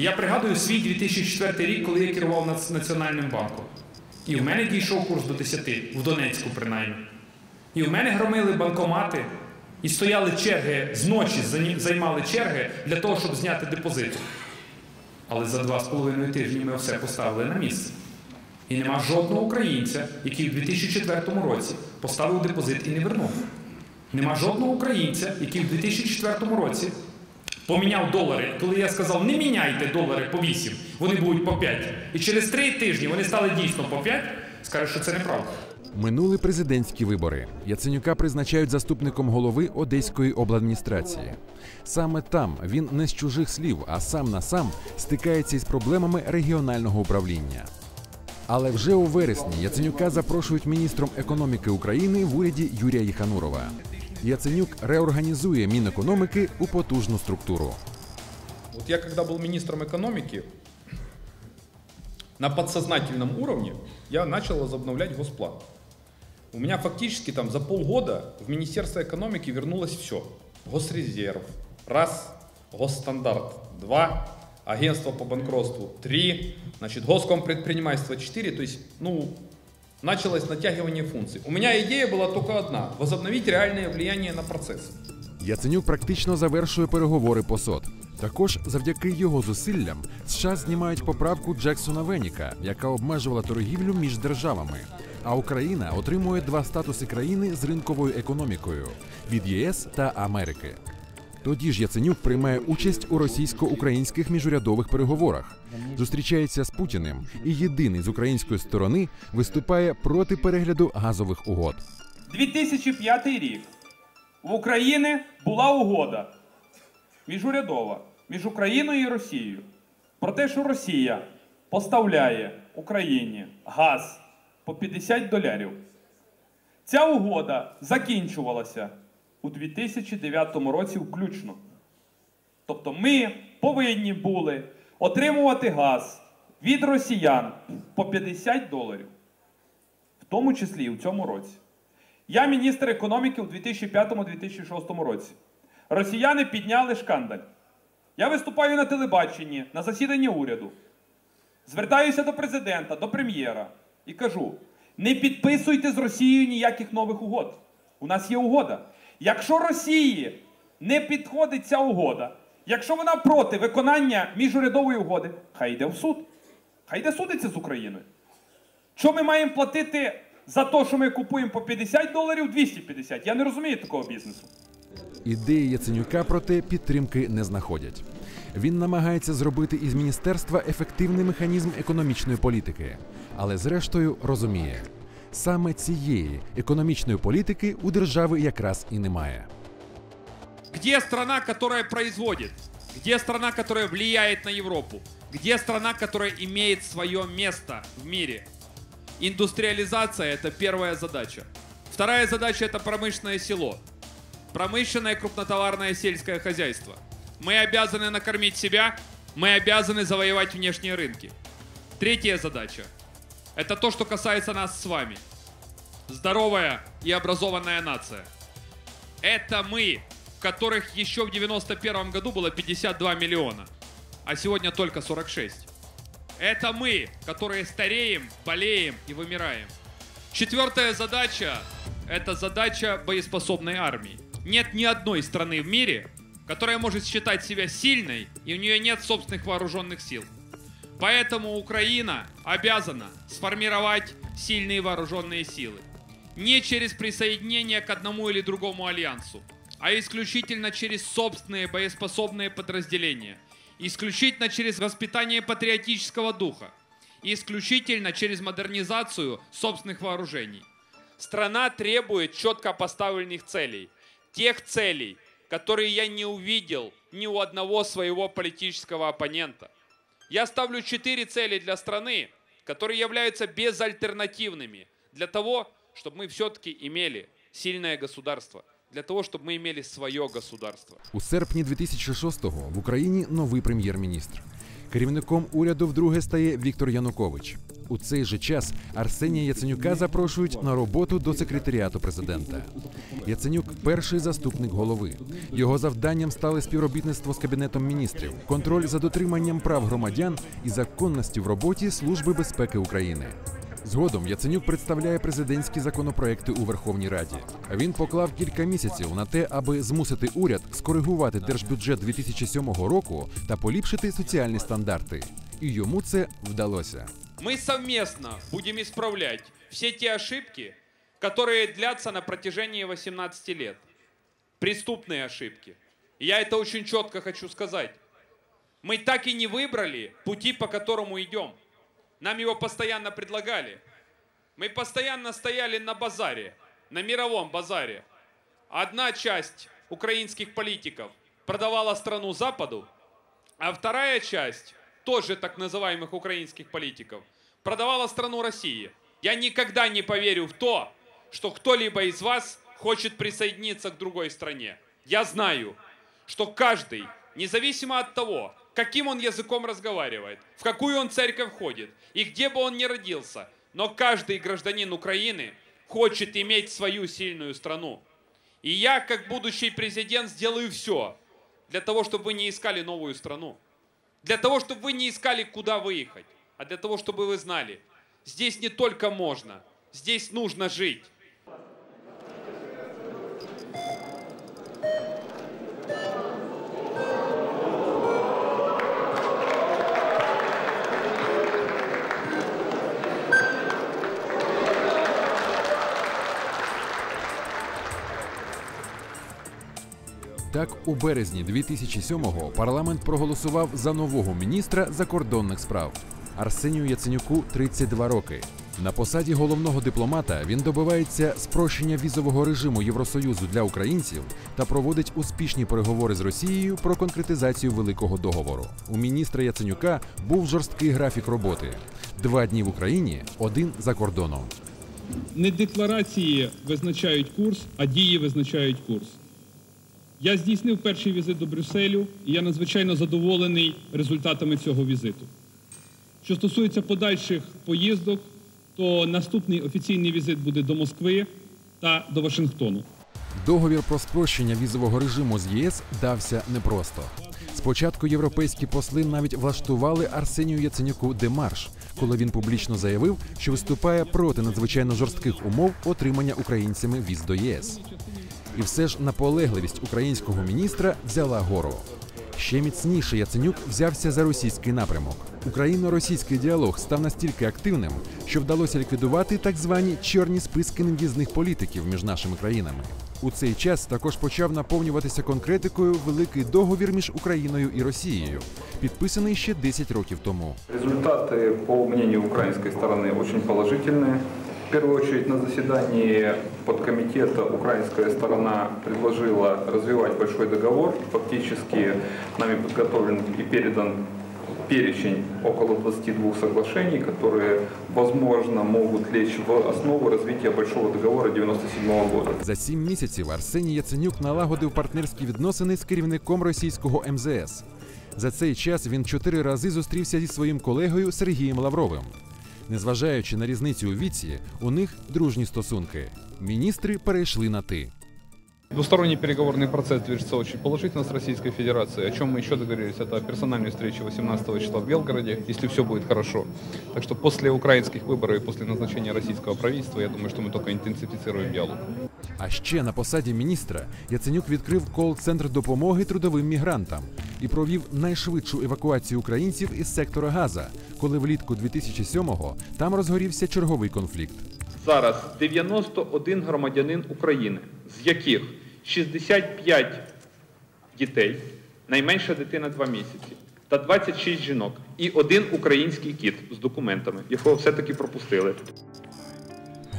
Я пригадую свій 2004 рік, коли я керував Національним банком. І в мене дійшов курс до 10, в Донецьку принаймні. І в мене громили банкомати і стояли черги зночі, займали черги для того, щоб зняти депозит. Але за два з половиною тижні ми все поставили на місце. І нема жодного українця, який у 2004 році поставив депозит і не вернув. Нема жодного українця, який у 2004 році поміняв долари. Коли я сказав, не міняйте долари по 8, вони будуть по 5. І через 3 тижні вони стали дійсно по 5, скаже, що це неправда. Минули президентські вибори. Яценюка призначають заступником голови Одеської обладміністрації. Саме там він не з чужих слів, а сам на сам стикається із проблемами регіонального управління. Але вже у вересні Яценюка запрошують міністром економіки України в уряді Юрія Єханурова. Яценюк реорганізує Мінекономіки у потужну структуру. Вот я когда был министром экономики, на подсознательном уровне я начал возобновлять госплан. У меня фактически там за полгода в Министерство экономики вернулось все. Госрезерв, раз, госстандарт, два, агентство по банкротству, три, значит, госкомпредпринимательство, четыре, то есть, ну, началось натягивание функций. У меня идея была только одна – возобновить реальное влияние на процессы. Яценюк практично завершує переговори по СОТ. Також завдяки його зусиллям США знімають поправку Джексона Веніка, яка обмежувала торгівлю між державами. А Україна отримує два статуси країни з ринковою економікою від ЄС та Америки. Тоді ж Яценюк приймає участь у російсько-українських міжурядових переговорах, зустрічається з Путіним і єдиний з української сторони виступає проти перегляду газових угод. 2005 рік в Україні була угода міжурядова між Україною і Росією про те, що Росія поставляє Україні газ по 50 долярів. Ця угода закінчувалася у 2009 році включно. Тобто ми повинні були отримувати газ від росіян по 50 доларів, в тому числі і в цьому році. Я міністр економіки у 2005-2006 році. Росіяни підняли шкандаль. Я виступаю на телебаченні на засіданні уряду. Звертаюся до президента, до прем'єра і кажу: не підписуйте з Росією ніяких нових угод. У нас є угода. Якщо Росії не підходить ця угода, якщо вона проти виконання міжурядової угоди, хай йде в суд. Хай йде судиться з Україною. Що ми маємо платити за те, що ми купуємо по 50 доларів 250? Я не розумію такого бізнесу. Ідеї Яценюка проте підтримки не знаходять. Він намагається зробити із міністерства ефективний механізм економічної політики, але зрештою розуміє, саме цієї економічної політики у держави якраз і немає. Где страна, которая производит? Где страна, которая влияет на Европу? Где страна, которая имеет свое место в мире? Индустриализация – это первая задача. Вторая задача – это промышленное село. Промышленное крупнотоварное сельское хозяйство. Мы обязаны накормить себя, мы обязаны завоевать внешние рынки. Третья задача – это то, что касается нас с вами. Здоровая и образованная нация. Это мы, которых еще в 91 году было 52 миллиона, а сегодня только 46. Это мы, которые стареем, болеем и вымираем. Четвертая задача – это задача боеспособной армии. Нет ни одной страны в мире, которая может считать себя сильной, и у нее нет собственных вооруженных сил. Поэтому Украина обязана сформировать сильные вооруженные силы. Не через присоединение к одному или другому альянсу, а исключительно через собственные боеспособные подразделения. Исключительно через воспитание патриотического духа. Исключительно через модернизацию собственных вооружений. Страна требует четко поставленных целей. Тех целей, которые я не увидел ни у одного своего политического оппонента. Я ставлю четыре цели для страны, которые являются безальтернативными для того, чтобы мы все-таки имели сильное государство, для того, чтобы мы имели свое государство. У серпні 2006-го в Україні новий прем'єр-міністр. Керівником уряду вдруге стає Віктор Янукович. У цей же час Арсенія Яценюка запрошують на роботу до секретаріату президента. Яценюк перший заступник голови. Його завданням стали співробітництво з кабінетом міністрів, контроль за дотриманням прав громадян і законності в роботі Служби безпеки України. Згодом Яценюк представляє президентські законопроекти у Верховній Раді. Він поклав кілька місяців на те, аби змусити уряд скоригувати держбюджет 2007 року та поліпшити соціальні стандарти. І йому це вдалося. Мы совместно будем исправлять все те ошибки, которые длятся на протяжении 18 лет. Преступные ошибки. И я это очень четко хочу сказать. Мы так и не выбрали пути, по которому идем. Нам его постоянно предлагали. Мы постоянно стояли на базаре, на мировом базаре. Одна часть украинских политиков продавала страну Западу, а вторая часть, тоже так называемых украинских политиков, продавала страну России. Я никогда не поверю в то, что кто-либо из вас хочет присоединиться к другой стране. Я знаю, что каждый, независимо от того, каким он языком разговаривает, в какую он церковь ходит и где бы он ни родился, но каждый гражданин Украины хочет иметь свою сильную страну. И я, как будущий президент, сделаю все для того, чтобы вы не искали новую страну. Для того, чтобы вы не искали, куда выехать, а для того, чтобы вы знали, здесь не только можно, здесь нужно жить. Так, у березні 2007-го парламент проголосував за нового міністра закордонних справ Арсенію Яценюку 32 роки. На посаді головного дипломата він добивається спрощення візового режиму Євросоюзу для українців та проводить успішні переговори з Росією про конкретизацію великого договору. У міністра Яценюка був жорсткий графік роботи: два дні в Україні, один за кордоном. не декларації визначають курс, а дії визначають курс. Я здійснив перший візит до Брюсселю, і я надзвичайно задоволений результатами цього візиту. Що стосується подальших поїздок, то наступний офіційний візит буде до Москви та до Вашингтону. Договір про спрощення візового режиму з ЄС дався непросто. Спочатку європейські посли навіть влаштували Арсенію Яценюку демарш, коли він публічно заявив, що виступає проти надзвичайно жорстких умов отримання українцями віз до ЄС І все ж наполегливість українського міністра взяла гору. Ще міцніше Яценюк взявся за російський напрямок. Україно-російський діалог став настільки активним, що вдалося ліквідувати так звані чорні списки нев'їзних політиків між нашими країнами. У цей час також почав наповнюватися конкретикою великий договір між Україною і Росією, підписаний ще 10 років тому. Результаты, по мнению украинской стороны, очень положительные. В первую очередь на заседании подкомитета украинская сторона предложила развивать большой договор. Фактически нами подготовлен и передан перечень около 22 соглашений, которые, возможно, могут лечь в основу развития большого договора 97-го года. За сім місяців Арсеній Яценюк налагодив партнерські відносини з керівником російського МЗС. За цей час він чотири рази зустрівся зі своїм колегою Сергієм Лавровим. Незважаючи на різницю у віці, у них дружні стосунки. Міністри перейшли на ти. Двусторонний переговорный процесс движется очень положительно с Российской Федерацией. О чем мы еще договорились, это персональная встреча 18 числа в Белгороде, если все будет хорошо. Так что после украинских выборов и после назначения российского правительства, я думаю, что мы только интенсифицируем диалог. А ще на посаді міністра Яценюк відкрив кол-центр допомоги трудовим мігрантам і провів найшвидшу евакуацію українців із сектора Газа, коли влітку 2007-го там розгорівся черговий конфлікт. Зараз 91 громадянин України, з яких 65 дітей, найменша дитина 2 місяці, та 26 жінок і один український кіт з документами, якого все-таки пропустили.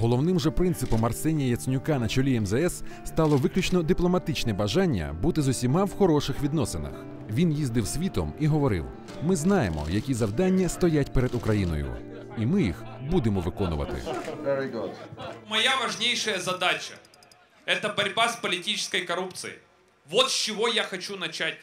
Головним же принципом Арсенія Яценюка на чолі МЗС стало виключно дипломатичне бажання бути з усіма в хороших відносинах. Він їздив світом і говорив: ми знаємо, які завдання стоять перед Україною, і ми їх будемо виконувати. Моя важнейшая задача – это борьба с политической коррупцией. Вот с чего я хочу начать.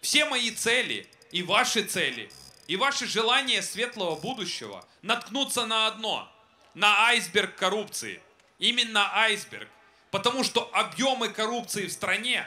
Все мои цели и ваши цели, и ваше желание светлого будущего наткнуться на одно, на айсберг коррупции. Именно айсберг. Потому что объемы коррупции в стране